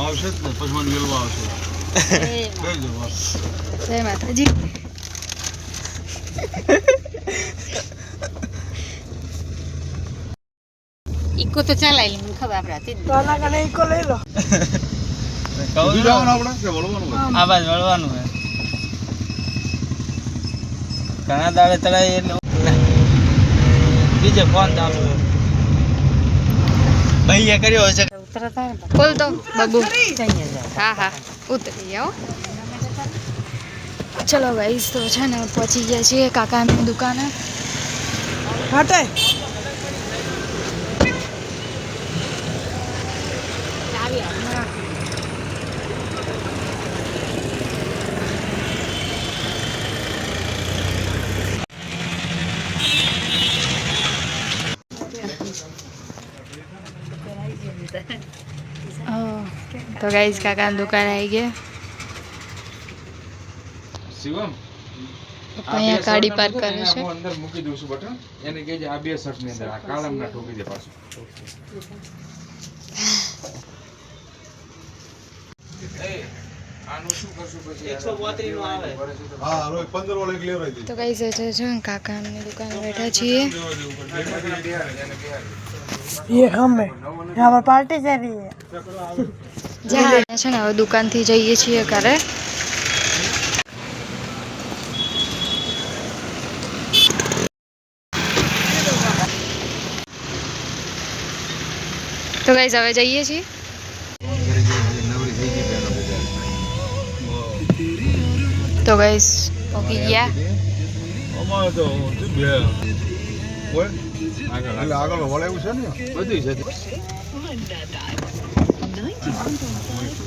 આવશે ને પછી મને મેળવા આવશે જય માતાજી ઇકો તો ચલાવી લઉં ખબર આપણાથી તોના કને ઇકો લઈ લો આવાજ વળવાનું હે ઘણા દાડે ચડાવી એટલે બીજે ફોન ચાલુ ભાઈએ કર્યો છે ઉતરતા તો બબુ હા હા ઉતરી જાઓ ચલો ગાઈસ તો છે ને પહોંચી ગયા છીએ કાકાની દુકાને હટે तो गाइस काका दुकान આવી ગયા શિવમ અહીંયા ગાડી પાર્ક કરે છે હું અંદર મૂકી દઉં છું બટન એને કહેજે આ બે શર્ટ ની અંદર આ કાળમના ટોપી દે પાછું તો કઈ જશે કાકા દુકાન બેઠા છીએ ये हम है यहाँ પર પાર્ટી ચાલી છે જ્યાં છે ને હવે દુકાનથી જઈએ છીએ ઘરે તો ગાઈઝ હવે જઈએ છીએ તો ગાઈઝ ઓકે ગયા અમારે તો શું ગયા એટલે આગળ વળેવું છે ને બધી છે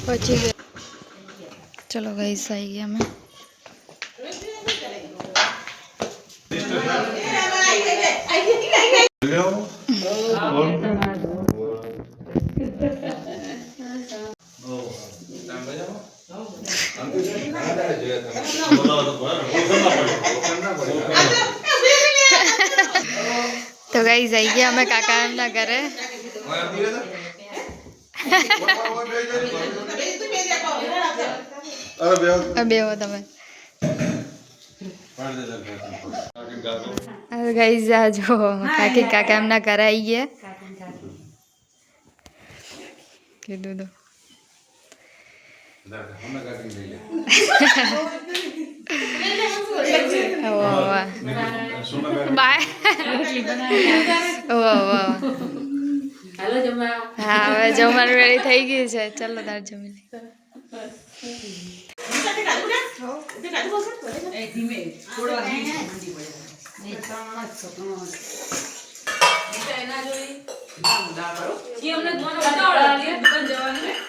પછી ચલો ગાઈસ આવી ગયા અમે જોયા તમે બોલાવો તો પડે પડે તો ગઈ જઈ ગયા અમે કાકા એમના ઘરે બેહો તમે ગઈ જા જો કાકી કાકા એમના ઘરે આવી ગયા કીધું તો બાય હા હવે જમવાનું રેડી થઈ ગયું છે ચાલો તાર જમી લઈ અમને જવાનું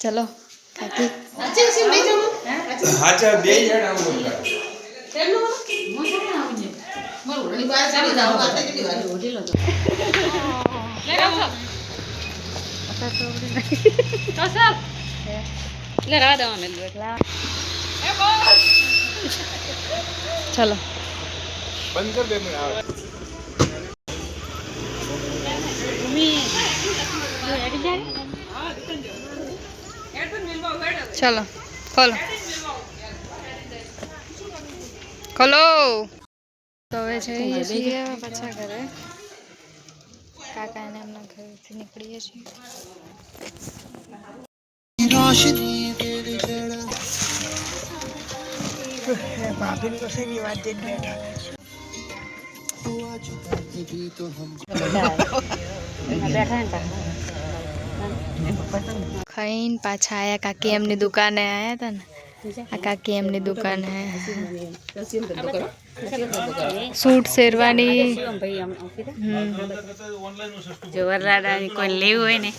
ચલો કાકી હાચા બે જણ આવું ચલો બંધ કર દે મને આવે ચાલો ખોલો ખોલો તો હવે જઈએ છીએ પાછા ઘરે કાકા ને એમના ઘરેથી નીકળીએ છીએ ભાભી કશે ની વાત બેઠા એ બેઠા હે ને કાકા ખઈન પાછા આયા કાકી એમની દુકાને આયા તને આ કાકી એમની દુકાને છે તસવીર દેતો કરો સૂટ શેરવાની ભાઈ આમ ઓકે તો ઓનલાઈન ઓછું જોરરાડા કોઈ લે હોય ને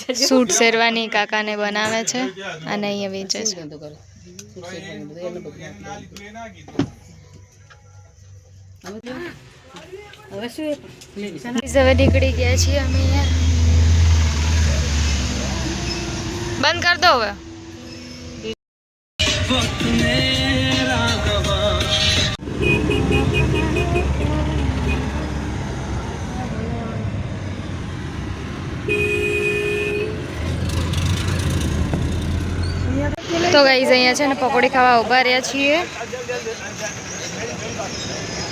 તો સૂટ શેરવાની કાકાને બનાવે છે અને અહીંયા વેચે છે અમે તો ગાઈસ અહીંયા છે ને પકોડી ખાવા ઉભા રહ્યા છીએ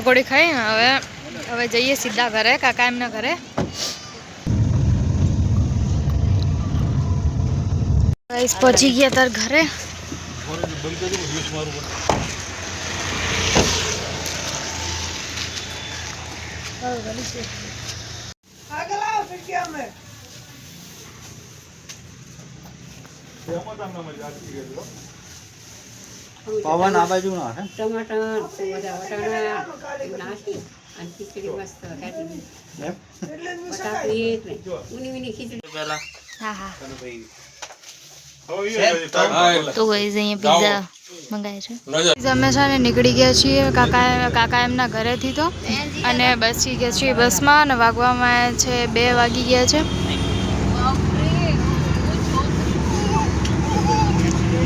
પકોડી ખાઈ હવે હવે જઈએ સીધા ઘરે કાકા એમના ઘરે પહોંચી ગયા તાર ઘરે મજા આવી ગયેલો પવન આ બાજુ ના ટમાટર વટાણા નાખી અને ખીચડી મસ્ત કાઢી અહીંયા પીઝા મંગાય છે અમે ને નીકળી ગયા છીએ કાકા કાકા એમના ઘરેથી તો અને બસી ગયા છીએ બસમાં અને વાગવામાં છે બે વાગી ગયા છે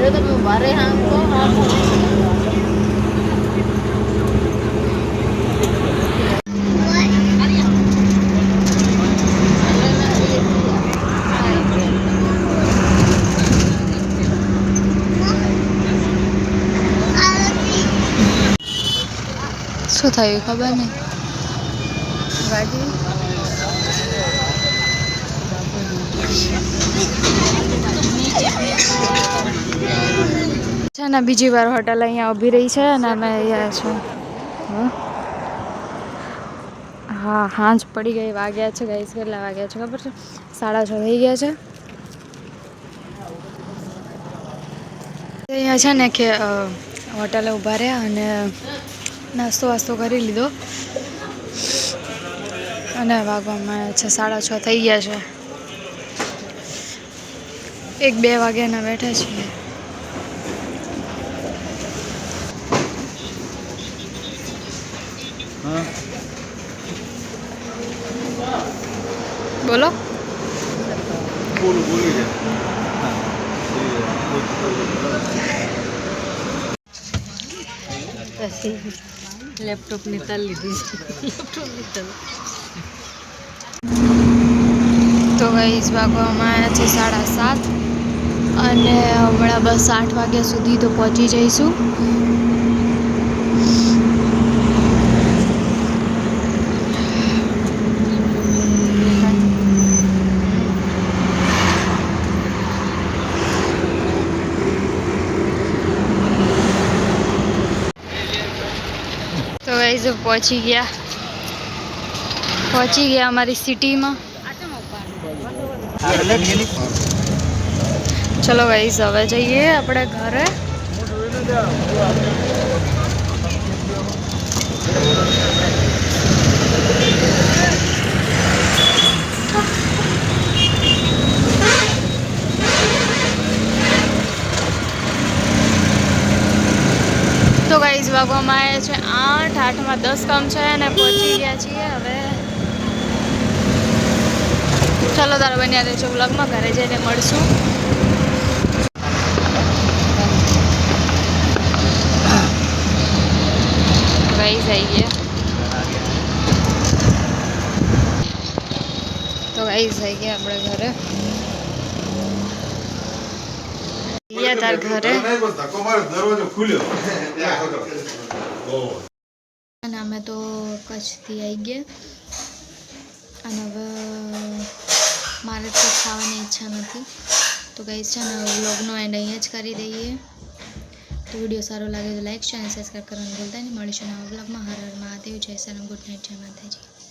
Pero kami barihan ko ako. શું થયું ખબર નહીં વાજી છે ને બીજી વાર હોટલ અહીંયા ઊભી રહી છે અને અમે અહીંયા છે હા હાંજ પડી ગઈ વાગ્યા છે ગઈ કેટલા વાગ્યા છે ખબર છે સાડા છ થઈ ગયા છે અહીંયા છે ને કે હોટલે ઊભા રહ્યા અને નાસ્તો વાસ્તો કરી લીધો અને વાગવામાં છે સાડા છ થઈ ગયા છે एक बे वगैरह बैठा छे बोलो लैपटॉप निकाल लीजिए तो वही इस बाग में आया थे साढ़ा सात અને હમણા બસ 8 વાગ્યા સુધી તો પહોંચી જઈશું તો ગાઈઝ પહોંચી ગયા પહોંચી ગયા અમારી સિટીમાં આ તો ચલો ગાઈઝ હવે જઈએ આપણે ઘરે તો ગાઈઝ વાગવામાં આવ્યા છે આઠ આઠમાં દસ કામ છે અને પહોંચી ગયા છીએ હવે ચલો તારા બન્યા રહેજો બ્લોગમાં ઘરે જઈને મળશું प्राइस है ये તો ગાઈસ થઈ ગયા આપણે ઘરે ગયા તાર ઘરે અને અમે તો કચ્છથી આવી ગયા અને હવે મારે તો ખાવાની ઈચ્છા નથી તો ગાઈસ છે ને વ્લોગનો એન્ડ અહીંયા જ કરી દઈએ तो वीडियो सारो लगे तो लाइक चैनल सब्सक्राइब करो बोलता है मल्स ना ब्लॉग में हर हर महादेव जय सलम गुड नाइट जय माता जी